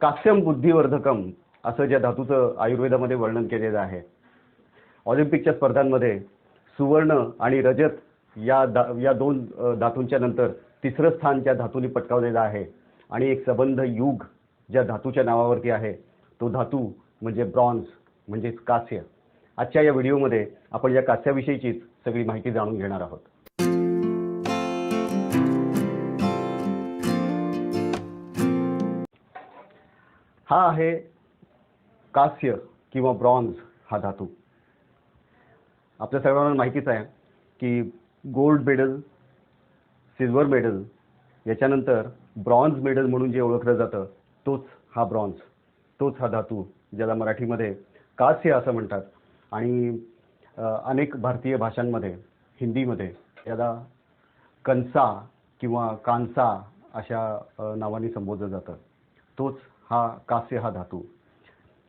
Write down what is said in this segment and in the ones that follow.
कास्यम बुद्धिवर्धकम असं ज्या धातूचं आयुर्वेदामध्ये वर्णन केलेलं आहे. ऑलिम्पिकच्या स्पर्धांमध्ये सुवर्ण आणि रजत या दा या दोन धातूंच्या नंतर तिसरं स्थान ज्या धातूने पटकावलेलं आहे आणि एक सबंध युग ज्या धातूच्या नावावरती आहे तो धातू म्हणजे ब्रॉन्झ म्हणजेच कास्य. आजच्या या व्हिडिओमध्ये आपण या कास्याविषयीचीच सगळी माहिती जाणून घेणार आहोत. हा आहे कास्य किंवा ब्रॉन्झ हा धातू. आपल्या सर्वांना माहितीच आहे की गोल्ड मेडल सिल्वर मेडल याच्यानंतर ब्रॉन्झ मेडल म्हणून जे ओळखलं जातं तोच हा ब्रॉन्झ तोच हा धातू ज्याला मराठीमध्ये कास्य असं म्हणतात. आणि अनेक भारतीय भाषांमध्ये हिंदीमध्ये याला कंसा किंवा कांसा अशा नावाने संबोधलं जातं. तोच हा कास्य हा धातू.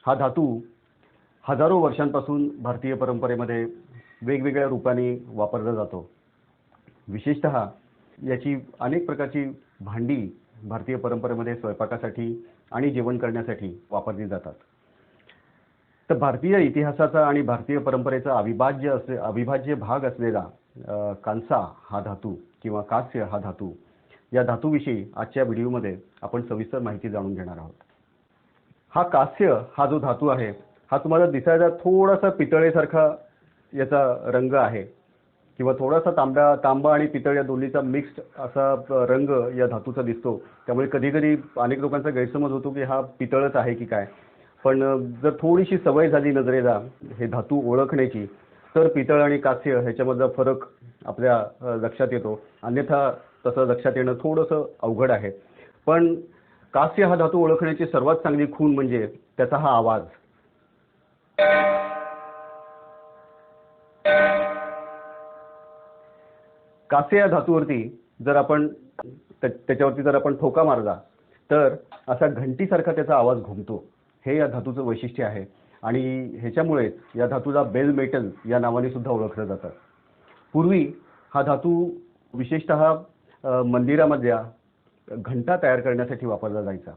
हा धातू हजारो वर्षांपासून भारतीय परंपरेमध्ये वेगवेगळ्या रूपाने वापरला जातो. विशेषत याची अनेक प्रकारची भांडी भारतीय परंपरेमध्ये स्वयंपाकासाठी आणि जेवण करण्यासाठी वापरली जातात. तर भारतीय इतिहासाचा आणि भारतीय परंपरेचा अविभाज्य असे अविभाज्य भाग असलेला कांसा हा धातू किंवा कास्य हा धातू या धातूविषयी आजच्या व्हिडिओमध्ये आपण सविस्तर माहिती जाणून घेणार आहोत. हा कास्य हा जो धातू आहे हा तुम्हाला दिसायचा थोडासा पितळेसारखा याचा रंग आहे. किंवा थोडासा तांब्या तांबा आणि पितळ या दोन्हीचा मिक्स्ड असा रंग या धातूचा दिसतो. त्यामुळे कधीकधी अनेक लोकांचा गैरसमज होतो की हा पितळच आहे की काय. पण जर थोडीशी सवय झाली नजरेला हे धातू ओळखण्याची तर पितळ आणि कास्य ह्याच्यामधला फरक आपल्या लक्षात येतो. अन्यथा तसं लक्षात येणं थोडंसं अवघड आहे. पण कास्य हा धातू ओळखण्याची सर्वात चांगली खूण म्हणजे त्याचा हा आवाज. कास्य या धातूवरती जर आपण त्याच्यावरती जर आपण ठोका मारला तर असा घंटीसारखा त्याचा आवाज घुमतो. हे या धातूचं वैशिष्ट्य आहे. आणि ह्याच्यामुळेच या धातूला बेल मेटल या नावाने सुद्धा ओळखलं जातं. पूर्वी हा धातू विशेषतः मंदिरामधल्या घंटा तयार करण्यासाठी वापरला जायचा.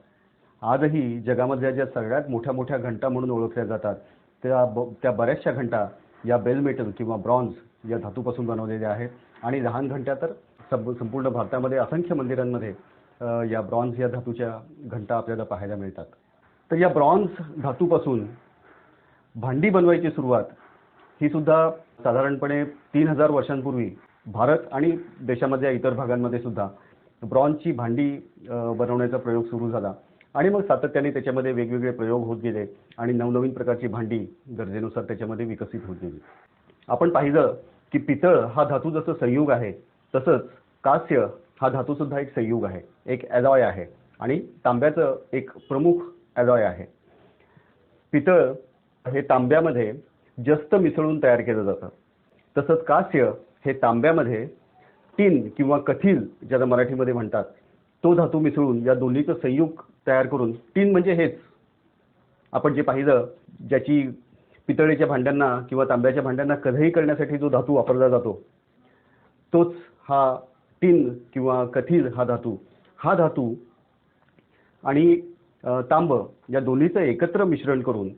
आजही जगामधल्या ज्या सगळ्यात मोठ्या मोठ्या घंटा म्हणून ओळखल्या जातात त्या ब त्या बऱ्याचशा घंटा या बेल मेटल किंवा ब्रॉन्झ या धातूपासून बनवलेल्या आहेत. आणि लहान घंट्या तर सब संपूर्ण भारतामध्ये असंख्य मंदिरांमध्ये या ब्रॉन्झ या धातूच्या घंटा आपल्याला पाहायला मिळतात. तर या ब्रॉन्झ धातूपासून भांडी बनवायची सुरुवात ही सुद्धा साधारणपणे तीन हजार वर्षांपूर्वी भारत आणि देशामधल्या इतर भागांमध्ये सुद्धा ब्रॉन्झची भांडी बनवण्याचा प्रयोग सुरू झाला. आणि मग सातत्याने त्याच्यामध्ये वेगवेगळे प्रयोग होत गेले आणि नवनवीन प्रकारची भांडी गरजेनुसार त्याच्यामध्ये विकसित होत गेली. आपण पाहिलं की पितळ हा धातू जसं संयुग आहे तसंच कास्य हा धातू सुद्धा एक संयुग आहे एक ॲलॉय आहे आणि तांब्याचं एक प्रमुख ॲलॉय आहे. पितळ हे तांब्यामध्ये जस्त मिसळून तयार केलं जातं. तसंच कास्य हे तांब्यामध्ये टिन किंवा कथील ज्याला मराठीमध्ये म्हणतात तो धातू मिसळून या दोन्हीचं संयुग तयार करून टिन म्हणजे हेच. आपण जे पाहिलं ज्याची पितळेच्या भांड्यांना किंवा तांब्याच्या भांड्यांना कधही करण्यासाठी जो धातू वापरला जातो तोच हा टिन किंवा कथील हा धातू. हा धातू आणि तांब या दोन्हीचं एकत्र मिश्रण करून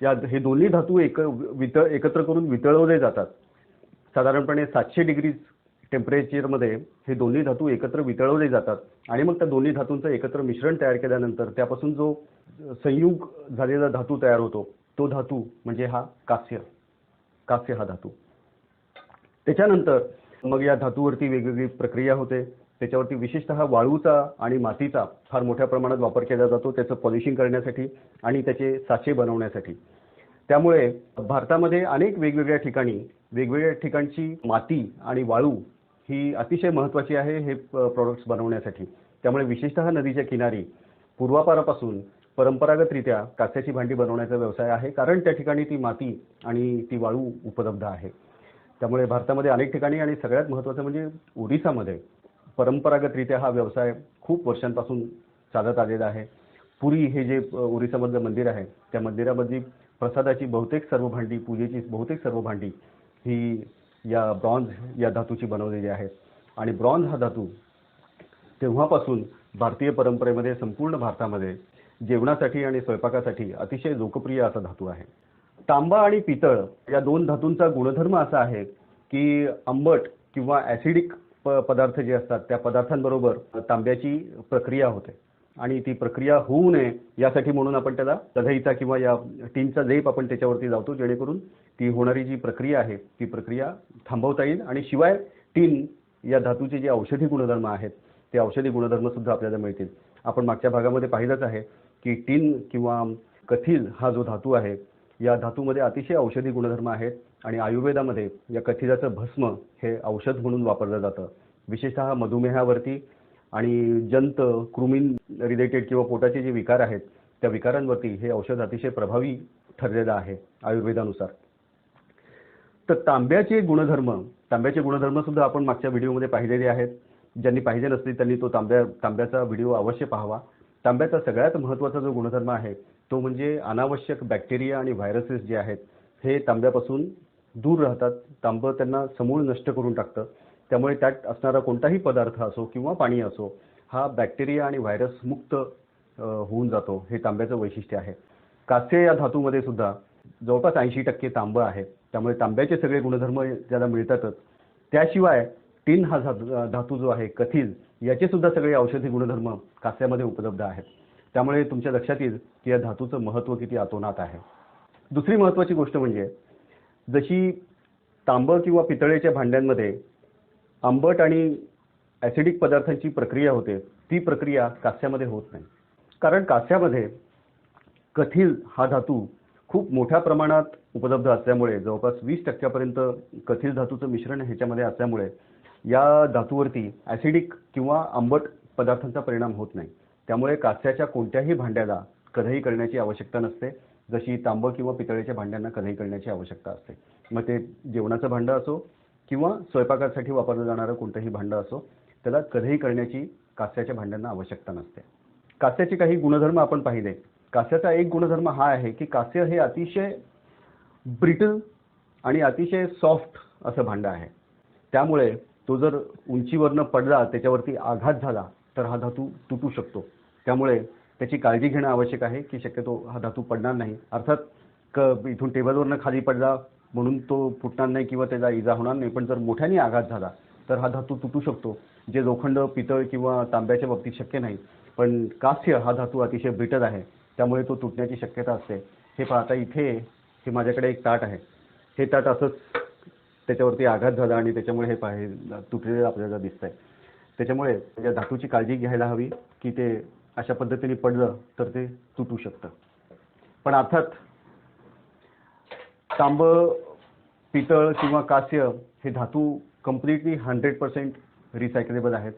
या हे दोन्ही धातू एक वितळ एकत्र करून वितळवले जातात. साधारणपणे सातशे डिग्री टेम्परेचरमध्ये हे दोन्ही धातू एकत्र वितळवले जातात. आणि मग त्या दोन्ही धातूंचं एकत्र मिश्रण तयार केल्यानंतर त्यापासून जो संयुग झालेला धातू तयार होतो तो धातू म्हणजे हा कास्य कास्य हा धातू. त्याच्यानंतर मग या धातूवरती वेगवेगळी प्रक्रिया होते. त्याच्यावरती विशेषतः वाळूचा आणि मातीचा फार मोठ्या प्रमाणात वापर केला जातो त्याचं पॉलिशिंग करण्यासाठी आणि त्याचे साचे बनवण्यासाठी. त्यामुळे भारतामध्ये अनेक वेगवेगळ्या ठिकाणी वेगवेगळ्या ठिकाणची माती आणि वाळू ही अतिशय महत्त्वाची आहे हे प्रॉडक्ट्स बनवण्यासाठी. त्यामुळे विशेषतः नदीच्या किनारी पूर्वापारापासून परंपरागतरित्या काचेची भांडी बनवण्याचा व्यवसाय आहे कारण त्या ठिकाणी ती माती आणि ती वाळू उपलब्ध आहे. त्यामुळे भारतामध्ये अनेक ठिकाणी आणि सगळ्यात महत्त्वाचं म्हणजे ओरिसामध्ये परंपरागतरित्या हा व्यवसाय खूप वर्षांपासून चालत आलेला आहे. पुरी हे जे ओरिसामधलं मंदिर आहे त्या मंदिरामधली प्रसादाची बहुतेक सर्व भांडी पूजेची बहुतेक सर्व भांडी ही या ब्रॉन्झ या धातूची बनवलेली आहेत आणि ब्रॉन्झ हा धातू तेव्हापासून भारतीय परंपरेमध्ये संपूर्ण भारतामध्ये जेवणासाठी आणि स्वयंपाकासाठी अतिशय लोकप्रिय असा धातू आहे. तांबा आणि पितळ या दोन धातूंचा गुणधर्म असा आहे की आंबट किंवा ॲसिडिक प पदार्थ जे असतात त्या पदार्थांबरोबर तांब्याची प्रक्रिया होते. आणि ती प्रक्रिया होऊ नये यासाठी म्हणून आपण त्याला कढईचा किंवा या टीनचा जैप आपण त्याच्यावरती लावतो जेणेकरून ती होणारी जी प्रक्रिया आहे ती प्रक्रिया थांबवता येईल आणि शिवाय टीन या धातूचे जे औषधी गुणधर्म आहेत ते औषधी गुणधर्म सुद्धा आपल्याला मिळतील. आपण मागच्या भागामध्ये पाहिलंच आहे की टीन किंवा कथील हा जो धातू आहे या धातूमध्ये अतिशय औषधी गुणधर्म आहेत आणि आयुर्वेदामध्ये या कथिलाचं भस्म हे औषध म्हणून वापरलं जातं. विशेषतः मधुमेहावरती आणि जंत कृमीन रिलेटेड किंवा पोटाचे जे विकार आहेत त्या विकारांवरती हे औषध अतिशय प्रभावी ठरलेलं आहे आयुर्वेदानुसार. तर तांब्याचे गुणधर्म तांब्याचे गुणधर्म सुद्धा आपण मागच्या व्हिडिओमध्ये पाहिलेले आहेत. ज्यांनी पाहिजे नसतील त्यांनी तो तांब्या तांब्याचा व्हिडिओ अवश्य पाहावा. तांब्याचा सगळ्यात महत्त्वाचा जो गुणधर्म आहे तो म्हणजे अनावश्यक बॅक्टेरिया आणि व्हायरसेस जे आहेत हे तांब्यापासून दूर राहतात. तांबं त्यांना समूळ नष्ट करून टाकतं. त्यामुळे त्यात असणारा कोणताही पदार्थ असो किंवा पाणी असो हा बॅक्टेरिया आणि व्हायरस मुक्त होऊन जातो हे तांब्याचं वैशिष्ट्य आहे. कास्य या धातूमध्ये सुद्धा जवळपास ऐंशी टक्के तांबं आहे. त्यामुळे तांब्याचे सगळे गुणधर्म ज्याला मिळतातच. त्याशिवाय टिन हा धातू धातू जो आहे कथील याचे सुद्धा सगळे औषधी गुणधर्म कास्यामध्ये उपलब्ध आहेत. त्यामुळे तुमच्या लक्षात येईल की या धातूचं महत्त्व किती आतोनात आहे. दुसरी महत्त्वाची गोष्ट म्हणजे जशी तांबं किंवा पितळेच्या भांड्यांमध्ये आंबट आणि ॲसिडिक पदार्थांची प्रक्रिया होते. ती प्रक्रिया कास्यामध्ये होत नाही. कारण कास्यामध्ये कथील हा धातू खूप मोठ्या प्रमाणात उपलब्ध असल्यामुळे जवळपास वीस टक्क्यापर्यंत कथिल धातूचं मिश्रण ह्याच्यामध्ये असल्यामुळे या धातूवरती ॲसिडिक किंवा आंबट पदार्थांचा परिणाम होत नाही. त्यामुळे कास्याच्या कोणत्याही भांड्याला कधई करण्याची आवश्यकता नसते. जशी तांबं किंवा पितळेच्या भांड्यांना कढई करण्याची आवश्यकता असते. मग ते जेवणाचं भांडं असो किंवा स्वयंपाकासाठी वापरलं जाणारं कोणतंही भांडं असो त्याला कधीही करण्याची कास्याच्या भांड्यांना आवश्यकता नसते. कास्याचे काही गुणधर्म आपण पाहिले. कास्याचा एक गुणधर्म हा आहे की कास्य हे अतिशय ब्रिटल आणि अतिशय सॉफ्ट असं भांडं आहे. त्यामुळे तो जर उंचीवरनं पडला त्याच्यावरती आघात झाला तर हा धातू तुटू शकतो. त्यामुळे त्याची काळजी घेणं आवश्यक आहे की शक्यतो हा धातू पडणार नाही. अर्थात क इथून टेबलवरनं खाली पडला म्हणून तो फुटणार नाही किंवा त्याचा इजा होणार नाही. पण जर मोठ्याने आघात झाला तर हा धातू तुटू शकतो जे लोखंड पितळ किंवा तांब्याच्या बाबतीत शक्य नाही. पण कास्य हा धातू अतिशय ब्रिटल आहे त्यामुळे तो तुटण्याची शक्यता असते. हे पाहता इथे हे माझ्याकडे एक ताट आहे. हे ताट असंच त्याच्यावरती आघात झाला आणि त्याच्यामुळे हे पाहे तुटलेलं आपल्याला दिसत आहे त्याच्यामुळे या धातूची काळजी घ्यायला हवी की ते अशा पद्धतीने पडलं तर ते तुटू शकतं. पण अर्थात तांब पितळ किंवा कास्य हे धातू कम्प्लिटली हंड्रेड पर्सेंट रिसायकलेबल आहेत.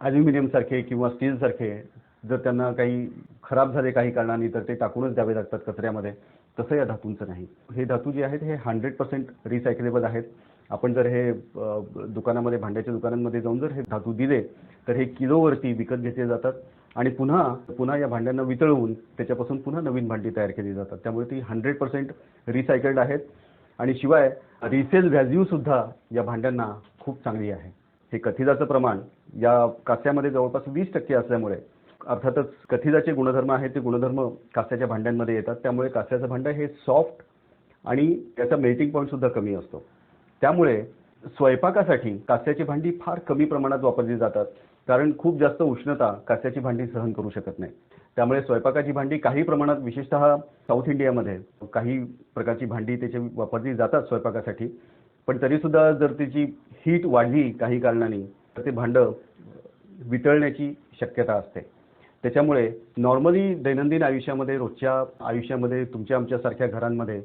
ॲल्युमिनियमसारखे किंवा स्टीलसारखे जर त्यांना काही खराब झाले काही कारणाने तर ते टाकूनच द्यावे लागतात कचऱ्यामध्ये. तसं या धातूंचं नाही. हे धातू जे आहेत हे हंड्रेड पर्सेंट रिसायकलेबल आहेत. आपण जर हे दुकानामध्ये भांड्याच्या दुकानांमध्ये जाऊन जर हे धातू दिले तर हे किलोवरती विकत घेतले जातात. आणि पुन्हा पुन्हा या भांड्यांना वितळवून त्याच्यापासून पुन्हा नवीन भांडी तयार केली जातात. त्यामुळे ती हंड्रेड पर्सेंट रिसायकल्ड आहेत. आणि शिवाय रिसेल व्हॅल्यूसुद्धा या भांड्यांना खूप चांगली आहे. हे कथिजाचं प्रमाण या कास्यामध्ये जवळपास वीस टक्के असल्यामुळे अर्थातच कथिजाचे गुणधर्म आहेत ते गुणधर्म कास्याच्या भांड्यांमध्ये येतात. त्यामुळे कास्याचं भांडं हे सॉफ्ट आणि त्याचा मेल्टिंग पॉईंटसुद्धा कमी असतो. त्यामुळे स्वयंपाकासाठी कास्याची भांडी फार कमी प्रमाणात वापरली जातात. कारण खूप जास्त उष्णता काचेची भांडी सहन करू शकत नाही. त्यामुळे स्वयंपाकाची भांडी काही प्रमाणात विशेषतः साऊथ इंडियामध्ये काही प्रकारची भांडी त्याची वापरली जातात स्वयंपाकासाठी. पण तरीसुद्धा जर त्याची हीट वाढली काही कारणाने तर ते भांडं वितळण्याची शक्यता असते. त्याच्यामुळे नॉर्मली दैनंदिन आयुष्यामध्ये रोजच्या आयुष्यामध्ये तुमच्या आमच्यासारख्या घरांमध्ये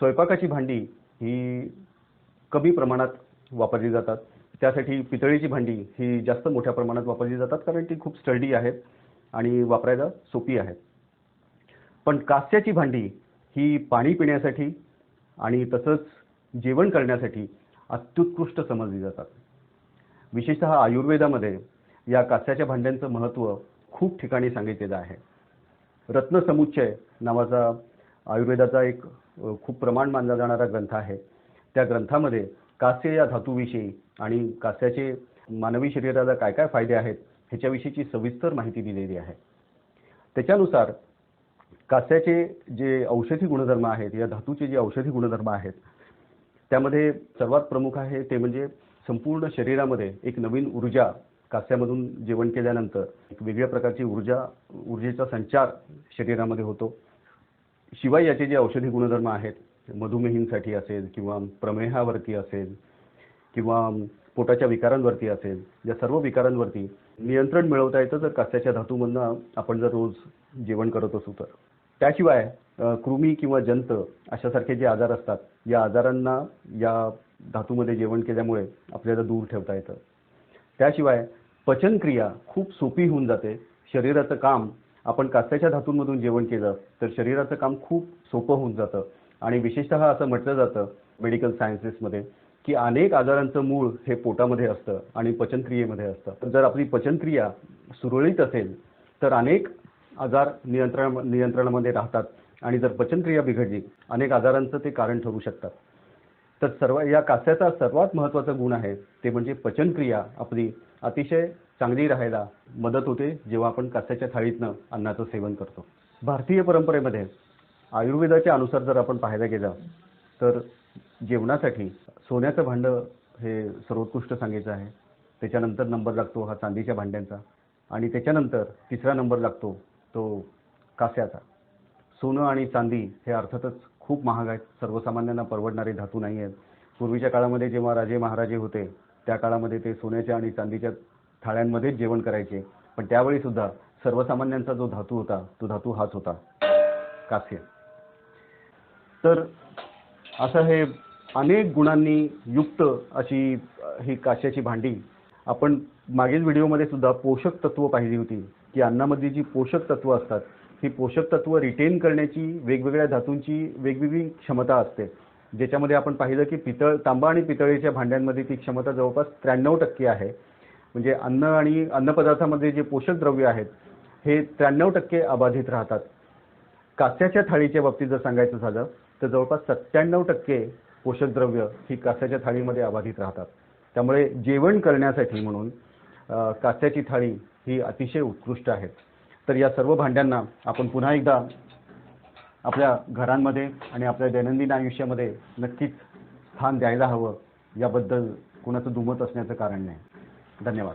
स्वयंपाकाची भांडी ही कमी प्रमाणात वापरली जातात. त्यासाठी पितळीची भांडी ही जास्त मोठ्या प्रमाणात वापरली जातात कारण ती खूप स्टडी आहेत आणि वापरायला सोपी आहेत. पण कास्याची भांडी ही पाणी पिण्यासाठी आणि तसंच जेवण करण्यासाठी अत्युत्कृष्ट समजली जातात. विशेषतः आयुर्वेदामध्ये या कास्याच्या भांड्यांचं महत्त्व खूप ठिकाणी सांगितलेलं आहे. रत्नसमुच्चय नावाचा आयुर्वेदाचा एक खूप प्रमाण मानला जाणारा ग्रंथ आहे. त्या ग्रंथामध्ये कास्य या धातूविषयी आणि कास्याचे मानवी शरीराला काय काय फायदे आहेत ह्याच्याविषयीची सविस्तर माहिती दिलेली आहे. त्याच्यानुसार कास्याचे जे औषधी गुणधर्म आहेत या धातूचे जे औषधी गुणधर्म आहेत त्यामध्ये सर्वात प्रमुख आहे ते म्हणजे संपूर्ण शरीरामध्ये एक नवीन ऊर्जा कास्यामधून जेवण केल्यानंतर एक वेगळ्या प्रकारची ऊर्जा ऊर्जेचा संचार शरीरामध्ये होतो. शिवाय याचे जे औषधी गुणधर्म आहेत मधुमेहींसाठी असेल किंवा प्रमेहावरती असेल किंवा पोटाच्या विकारांवरती असेल या सर्व विकारांवरती नियंत्रण मिळवता येतं जर कास्याच्या धातूमधनं आपण जर रोज जेवण करत असू तर. त्याशिवाय कृमी किंवा जंत अशासारखे जे आजार असतात या आजारांना या धातूमध्ये जेवण केल्यामुळे आपल्याला दूर ठेवता येतं. त्याशिवाय पचनक्रिया खूप सोपी होऊन जाते. शरीराचं काम आपण कास्याच्या धातूंमधून जेवण केलं तर शरीराचं काम खूप सोपं होऊन जातं. आणि विशेषतः असं म्हटलं जातं मेडिकल सायन्सेसमध्ये की अनेक आजारांचं मूळ हे पोटामध्ये असतं आणि पचनक्रियेमध्ये असतं. तर जर आपली पचनक्रिया सुरळीत असेल तर अनेक आजार नियंत्रण नियंत्रणामध्ये राहतात आणि जर पचनक्रिया बिघडली अनेक आजारांचं ते कारण ठरू शकतात. तर सर्व या कास्याचा सर्वात महत्त्वाचा गुण आहे ते म्हणजे पचनक्रिया. आपली अतिशय चांगली राहायला मदत होते जेव्हा आपण कास्याच्या थाळीतनं अन्नाचं सेवन करतो. भारतीय परंपरेमध्ये आयुर्वेदाच्या अनुसार जर आपण पाहायला गेलं तर जेवणासाठी सोन्याचं भांडं हे सर्वोत्कृष्ट सांगायचं आहे. त्याच्यानंतर नंबर लागतो हा चांदीच्या भांड्यांचा. आणि त्याच्यानंतर तिसरा नंबर लागतो तो कास्याचा सोनं आणि चांदी हे अर्थातच खूप महाग आहेत. सर्वसामान्यांना परवडणारे धातू नाही आहेत. पूर्वीच्या काळामध्ये जेव्हा राजे महाराजे होते त्या काळामध्ये ते सोन्याच्या आणि चांदीच्या थाळ्यांमध्येच जेवण करायचे. पण त्यावेळी सुद्धा सर्वसामान्यांचा जो धातू होता तो धातू हाच होता कास्य तर असं हे अनेक गुणांनी युक्त अशी ही काश्याची भांडी. आपण मागील व्हिडिओमध्ये सुद्धा पोषक तत्व पाहिली होती की अन्नामध्ये जी पोषक तत्व असतात ही पोषक तत्व रिटेन करण्याची वेगवेगळ्या धातूंची वेगवेगळी क्षमता असते. ज्याच्यामध्ये आपण पाहिलं की पितळ तांबा आणि पितळेच्या भांड्यांमध्ये ती क्षमता जवळपास त्र्याण्णव टक्के आहे. म्हणजे अन्न आणि अन्नपदार्थामध्ये जे पोषक द्रव्य आहेत हे त्र्याण्णव टक्के अबाधित राहतात. कास्याच्या थाळीच्या बाबतीत जर सांगायचं झालं तर जवळपास सत्त्याण्णव टक्के पोषक द्रव्य ही कास्याच्या थाळीमध्ये अबाधित राहतात. त्यामुळे जेवण करण्यासाठी म्हणून अ, कास्याची थाळी ही अतिशय उत्कृष्ट आहे. तर या सर्व भांड्यांना आपण पुन्हा एकदा आपल्या घरांमध्ये आणि आपल्या दैनंदिन आयुष्यामध्ये नक्कीच स्थान द्यायला हवं. याबद्दल कुणाचं दुमत असण्याचं कारण नाही. धन्यवाद.